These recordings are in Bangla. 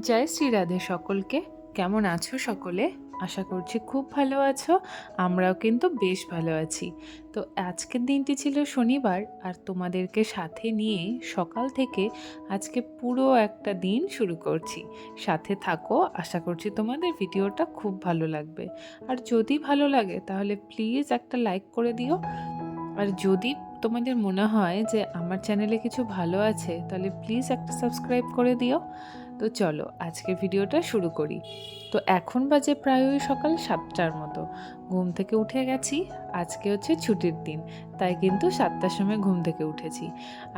জয় শ্রী রাধে সকলকে। কেমন আছো সকলে? আশা করছি খুব ভালো আছো, আমরাও কিন্তু বেশ ভালো আছি। তো আজকের দিনটি ছিল শনিবার, আর তোমাদেরকে সাথে নিয়ে সকাল থেকে আজকে পুরো একটা দিন শুরু করছি। সাথে থাকো, আশা করছি তোমাদের ভিডিওটা খুব ভালো লাগবে। আর যদি ভালো লাগে, তাহলে প্লিজ একটা লাইক করে দিও। আর যদি তোমাদের মনে হয় যে আমার চ্যানেলে কিছু ভালো আছে, তাহলে প্লিজ একটা সাবস্ক্রাইব করে দিও। তো চলো আজকের ভিডিওটা শুরু করি। তো এখন বাজে প্রায় ওই সকাল সাতটার মতো। ঘুম থেকে উঠে গেছি, আজকে হচ্ছে ছুটির দিন, তাই কিন্তু সাতটার সময় ঘুম থেকে উঠেছি।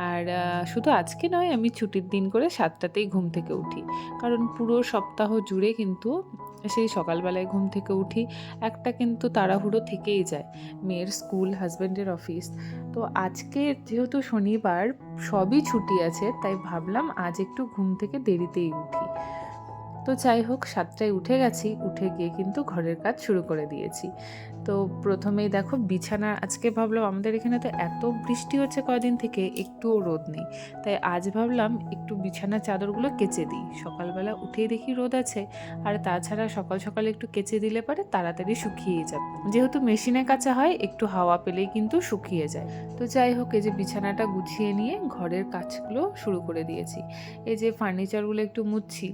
আর শুধু আজকে নয়, আমি ছুটির দিন করে সাতটাতেই ঘুম থেকে উঠি। কারণ পুরো সপ্তাহ জুড়ে কিন্তু সেই সকালবেলায় ঘুম থেকে উঠি, একটা কিন্তু তাড়াহুড়ো থেকেই যায়। মেয়ের স্কুল, হাজব্যান্ডের অফিস, তো আজকে যেহেতু শনিবার, সবই ছুটি আছে, তাই ভাবলাম আজ একটু ঘুম থেকে দেরিতেই উঠি। তো যাই হোক, সাতটায় উঠে গেছি। উঠে গিয়ে কিন্তু ঘরের কাজ শুরু করে দিয়েছি। তো প্রথমেই দেখো, বিছানা, আজকে ভাবলাম আমাদের এখানে তো এত বৃষ্টি হচ্ছে কদিন থেকে, একটুও রোদ নেই। তাই আজ ভাবলাম একটু বিছানার চাদরগুলো কেচে দিই। সকালবেলা উঠেই দেখি রোদ আছে, আর তাছাড়া সকাল সকাল একটু কেচে দিলে পারে তাড়াতাড়ি শুকিয়ে যাবে। যেহেতু মেশিনে কাচা হয়, একটু হাওয়া পেলেই কিন্তু শুকিয়ে যায়। তো যাই হোক, এই যে বিছানাটা গুছিয়ে নিয়ে ঘরের কাজগুলো শুরু করে দিয়েছি। এই যে ফার্নিচারগুলো একটু মুছছি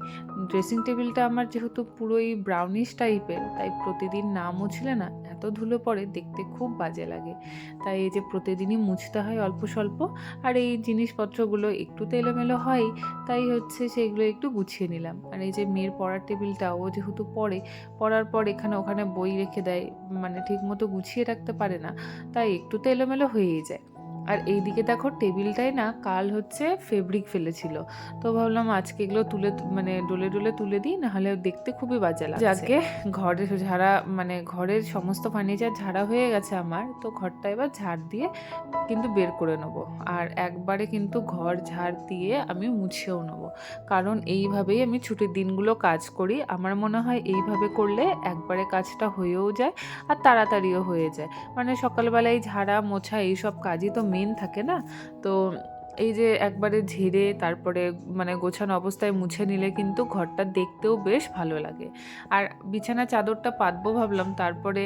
ড্রেসিং টেবিলটা আমার যেহেতু পুরোই ব্রাউনিশ টাইপের তাই প্রতিদিন না মুছলে না এত ধুলো পড়ে দেখতে খুব বাজে লাগে। তাই এই যে প্রতিদিনই মুছতে হয় অল্প স্বল্প, আর এই জিনিসপত্রগুলো একটু তো এলোমেলো হয়, তাই হচ্ছে সেগুলো একটু গুছিয়ে নিলাম। আর এই যে মেয়ের পড়ার টেবিলটা, ও যেহেতু পড়ে, পড়ার পর এখানে ওখানে বই রেখে দেয় মানে ঠিক মতো গুছিয়ে রাখতে পারে না, তাই একটু তো এলোমেলো হয়েই যায়। আর এইদিকে দেখো টেবিলটাই না কাল হচ্ছে ফেব্রিক ফেলেছিল। তো ভাবলাম আজকে এগুলো তুলে মানে ডোলে ডলে তুলে দিই নাহলে দেখতে খুবই বাজে লাগে যাকে ঘরের ঝাড়া মানে ঘরের সমস্ত ফার্নিচার ঝাড়া হয়ে গেছে আমার তো ঘরটা এবার ঝাড় দিয়ে কিন্তু বের করে নেব। আর একবারে কিন্তু ঘর ঝাড় দিয়ে আমি মুছেও নেব। কারণ এইভাবেই আমি ছুটির দিনগুলো কাজ করি। আমার মনে হয় এইভাবে করলে একবারে কাজটা হয়েও যায় আর তাড়াতাড়িও হয়ে যায়। মানে সকালবেলায় ঝাড়া মোছা এইসব কাজই তো মেন থাকে না? তো এই যে একবারে ঝেড়ে তারপরে মানে গোছানো অবস্থায় মুছে নিলে কিন্তু ঘরটা দেখতেও বেশ ভালো লাগে। আর বিছানা চাদরটা পাতবো ভাবলাম, তারপরে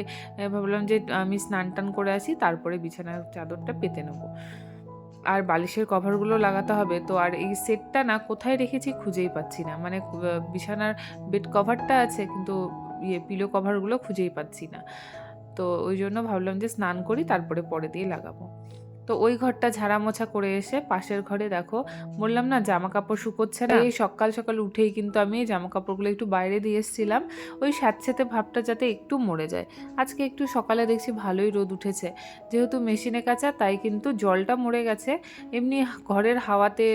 ভাবলাম যে আমি স্নান টান করে আসি, তারপরে বিছানার চাদরটা পেতে নেব। আর বালিশের কভারগুলো লাগাতে হবে, তো আর এই সেটটা না কোথায় রেখেছি খুঁজেই পাচ্ছি না। মানে বিছানার বেড কভারটা আছে, কিন্তু ইয়ে পিলো কভারগুলো খুঁজেই পাচ্ছি না। তো ওই জন্য ভাবলাম যে স্নান করি, তারপরে পরে দিয়ে লাগাবো। তো ওই ঘরটা ঝাড়া মোছা করে এসে পাশের ঘরে দেখো বললাম না জামা কাপড় শুকোচ্ছে না? এই সকাল সকাল উঠেই কিন্তু আমি এই জামা কাপড়গুলো একটু বাইরে দিয়ে এসেছিলাম। ওই স্যাঁতস্যাঁতে ভাবটা যাতে একটু মরে যায়। আজকে একটু সকালে দেখছি ভালোই রোদ উঠেছে। যেহেতু মেশিনে কাচা তাই কিন্তু জলটা মরে গেছে। এমনি ঘরের হাওয়াতে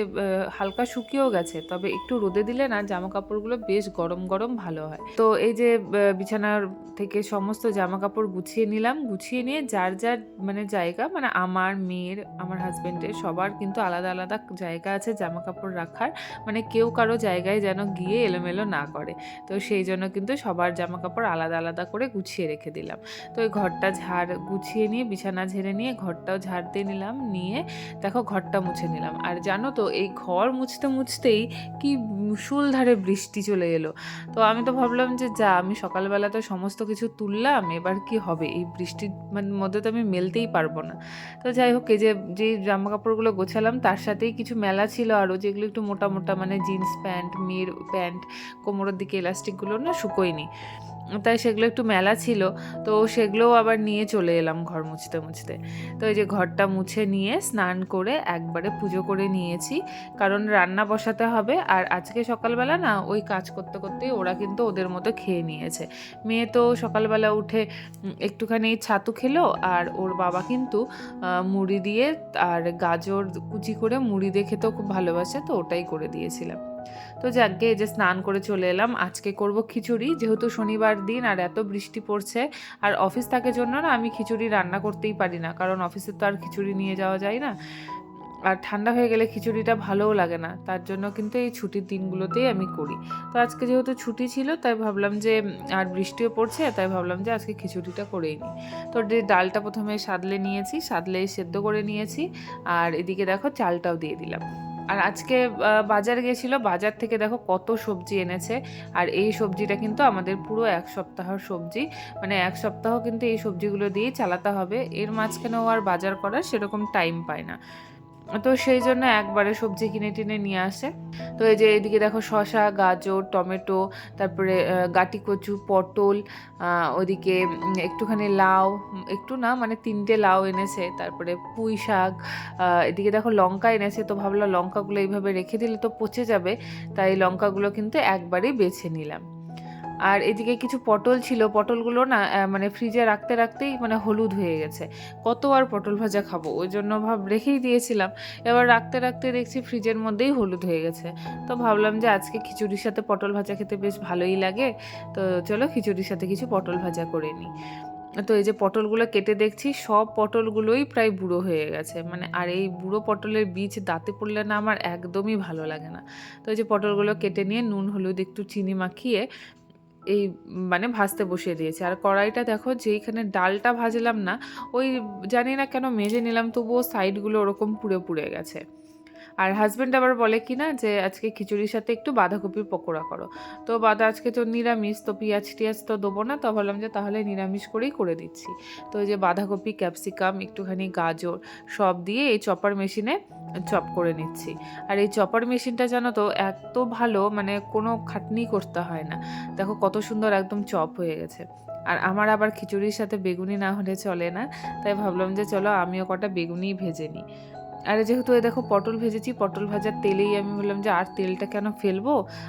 হালকা শুকিয়েও গেছে। তবে একটু রোদে দিলে না জামা কাপড়গুলো বেশ গরম গরম ভালো হয়। তো এই যে বিছানার থেকে সমস্ত জামা কাপড় গুছিয়ে নিলাম। গুছিয়ে নিয়ে যার যার মানে জায়গা মানে আমার মেয়ের, আমার হাজবেন্ডের সবার কিন্তু আলাদা আলাদা জায়গা আছে জামা কাপড় রাখার। মানে কেউ কারও জায়গায় যেন গিয়ে এলোমেলো না করে। তো সেই জন্য কিন্তু সবার জামা কাপড় আলাদা আলাদা করে গুছিয়ে রেখে দিলাম। তো ওই ঘরটা ঝাড় গুছিয়ে নিয়ে, বিছানা ঝেড়ে নিয়ে ঘরটাও ঝাড় দিয়ে নিলাম, নিয়ে দেখো ঘরটা মুছে নিলাম। আর জানো তো, এই ঘর মুছতে মুছতেই কি মুষলধারে বৃষ্টি চলে এলো। তো আমি তো ভাবলাম যে যা, আমি সকালবেলা তো সমস্ত কিছু তুললাম, এবার কি হবে? এই বৃষ্টির মধ্যে তো আমি মেলতেই পারব না। তো যাই হোক এই যে যে জামা কাপড়গুলো গোছালাম তার সাথেই কিছু মেলা ছিল আরও যেগুলো একটু মোটা মোটা মানে জিন্স প্যান্ট, মেয়ের প্যান্ট, কোমরের দিকে ইলাস্টিকগুলো না শুকোয়নি। তাই সেগুলো একটু মেলা ছিল, তো সেগুলোও আবার নিয়ে চলে এলাম ঘর মুছতে মুছতে। তো এই যে ঘরটা মুছে নিয়ে স্নান করে একবারে পুজো করে নিয়েছি, কারণ রান্না বসাতে হবে। আর আজকে সকালবেলা না ওই কাজ করতে করতেই ওরা কিন্তু ওদের মতো খেয়ে নিয়েছে। মেয়ে তো সকালবেলা উঠে একটুখানি ছাতু খেলো, আর ওর বাবা কিন্তু মুড়ি দিয়ে আর গাজর কুচি করে মুড়ি দিয়ে খেতেও খুব ভালোবাসে, তো ওটাই করে দিয়েছিলাম। তো যাকে যে স্নান করে চলে এলাম। আজকে করব খিচুড়ি। যেহেতু শনিবার দিন আর এত বৃষ্টি পড়ছে, আর অফিস থাকার জন্য না আমি খিচুড়ি রান্না করতেই পারি না, কারণ অফিসে তো আর খিচুড়ি নিয়ে যাওয়া যায় না। আর ঠান্ডা হয়ে গেলে খিচুড়িটা ভালোও লাগে না, তার জন্য কিন্তু এই ছুটির দিনগুলোতেই আমি করি। তো আজকে যেহেতু ছুটি ছিল, তাই ভাবলাম যে, আর বৃষ্টিও পড়ছে, তাই ভাবলাম যে আজকে খিচুড়িটা করেই নিই। তো ডালটা প্রথমে সাদলে নিয়েছি সাদলে সেদ্ধ করে নিয়েছি, আর এদিকে দেখো চালটাও দিয়ে দিলাম। আর আজকে বাজার গেছিল বাজার থেকে দেখো কত সবজি এনেছে। আর এই সবজিটা কিন্তু আমাদের পুরো এক সপ্তাহর সবজি। মানে এক সপ্তাহ কিন্তু এই সবজিগুলো দিয়েই চালাতে হবে। এর মাঝখানেও আর বাজার করার সেরকম টাইম পায় না। তো সেই জন্য একবারে সবজি কিনে টিনে নিয়ে আসে। তো এই যে এদিকে দেখো শসা, গাজর, টমেটো, তারপরে গাটি কচু, পটল ওদিকে একটুখানি লাউ একটু না মানে তিনটে লাউ এনেছে, তারপরে পুঁই শাক এদিকে দেখো লঙ্কা এনেছে, তো ভাবলাম লঙ্কাগুলো এইভাবে রেখে দিলে তো পচে যাবে, তাই লঙ্কাগুলো কিন্তু একবারেই বেছে নিলাম। আর এদিকে কিছু পটল ছিল, পটলগুলো না মানে ফ্রিজে রাখতে রাখতেই মানে হলুদ হয়ে গেছে। কত আর পটল ভাজা খাব? ওই জন্য ভাব রেখেই দিয়েছিলাম। এবার রাখতে রাখতে দেখছি ফ্রিজের মধ্যেই হলুদ হয়ে গেছে। তো ভাবলাম যে আজকে খিচুড়ির সাথে পটল ভাজা খেতে বেশ ভালোই লাগে। তো চলো খিচুড়ির সাথে কিছু পটল ভাজা করে নিই তো এই যে পটলগুলো কেটে দেখছি, সব পটলগুলোই প্রায় বুড়ো হয়ে গেছে। মানে আর এই বুড়ো পটলের বীজ দাঁতে পড়লে না আমার একদমই ভালো লাগে না। তো এই যে পটলগুলো কেটে নিয়ে নুন, হলুদ, একটু চিনি মাখিয়ে এই মানে ভাজতে বসিয়ে দিয়েছি। আর কড়াইটা দেখো যেইখানে ডালটা ভাজলাম না, ওই জানি না কেন মেজে নিলাম, তবুও সাইডগুলো ওরকম পুড়ে পুড়ে গেছে। আর হাজব্যান্ড আবার বলে কি না যে, আজকে খিচুড়ির সাথে একটু বাঁধাকপির পকোড়া করো। তো বাদা, আজকে তো নিরামিষ, তো পেঁয়াজ টিয়াজ তো দেবো না। তো ভাবলাম যে, তাহলে নিরামিষ করেই করে দিচ্ছি। তো এই যে বাঁধাকপি ক্যাপসিকাম একটুখানি গাজর সব দিয়ে এই চপার মেশিনে চপ করে নিচ্ছি। আর এই চপার মেশিনটা জানো তো, এত ভালো মানে কোনো খাটনি করতে হয় না। দেখো কত সুন্দর একদম চপ হয়ে গেছে। আর আমার আবার খিচুড়ির সাথে বেগুনি না হলে চলে না। তাই ভাবলাম যে, চলো আমিও কটা বেগুনি ভেজে নিই। আর যেহেতু এই দেখো পটল ভেজেছি, পটল ভাজার তেলেই আমি বললাম যে আর তেলটা কেন ফেলব?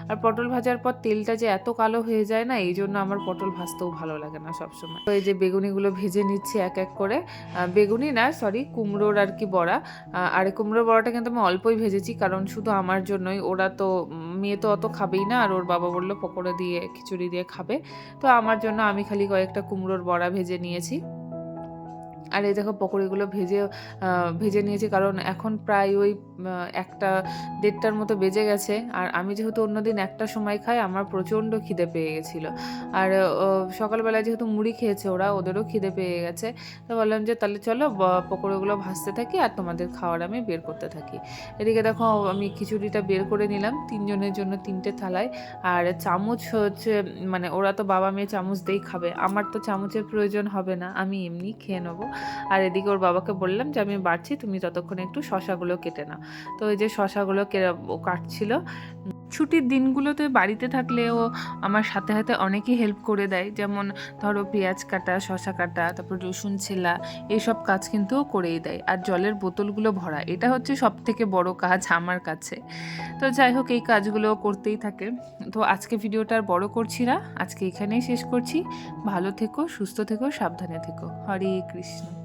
আর পটল ভাজার পর তেলটা যে এত কালো হয়ে যায় না, এই জন্য আমার পটল ভাজতেও ভালো লাগে না সবসময়। তো এই যে বেগুনিগুলো ভেজে নিচ্ছি এক এক করে। বেগুনি না সরি কুমড়োর আর কি বড়া। আর কুমড়োর বড়াটা কিন্তু আমি অল্পই ভেজেছি, কারণ শুধু আমার জন্যই। ওরা তো, মেয়ে তো অত খাবেই না, আর ওর বাবা বলল পকোড়া দিয়ে, খিচুড়ি দিয়ে খাবে। তো আমার জন্য আমি খালি কয়েকটা কুমড়োর বড়া ভেজে নিয়েছি। আর এই দেখো পকোড়িগুলো ভেজে ভেজে নিয়েছি কারণ এখন প্রায় ওই একটা দেড়টার মতো বেজে গেছে। আর আমি যেহেতু অন্যদিন একটা সময় খাই, আমার প্রচণ্ড খিদে পেয়ে গেছিল। আর সকালবেলায় যেহেতু মুড়ি খেয়েছে ওরা, ওদেরও খিদে পেয়ে গেছে। তো বললাম যে, তাহলে চলো পকোড়াগুলো ভাজতে থাকি আর তোমাদের খাওয়ার আমি বের করতে থাকি। এদিকে দেখো, আমি খিচুড়িটা বের করে নিলাম তিনজনের জন্য তিনটে থালায়। আর চামচ হচ্ছে মানে ওরা তো বাবা মেয়ে চামচ দিয়েই খাবে। আমার তো চামচের প্রয়োজন হবে না, আমি এমনি খেয়ে নেব। আর এদিকে ওর বাবাকে বললাম যে, আমি বাড়ছি, তুমি ততক্ষণে একটু শশাগুলো কেটে নাও। তো ওই যে শশাগুলো কাটছিল ছুটির দিনগুলোতে বাড়িতে থাকলেও আমার সাথে সাথে অনেকেই হেল্প করে দেয়। যেমন ধরো পেঁয়াজ কাটা শশা কাটা, তারপর রসুন ছেলা এইসব কাজ কিন্তু করেই দেয়। আর জলের বোতলগুলো ভরা, এটা হচ্ছে সব থেকে বড় কাজ আমার কাছে। তো যাই হোক, এই কাজগুলো করতেই থাকে। তো আজকে ভিডিওটা আর বড় করছি না। আজকে এখানেই শেষ করছি। ভালো থেকো, সুস্থ থেকো, সাবধানে থেকো। হরে কৃষ্ণ।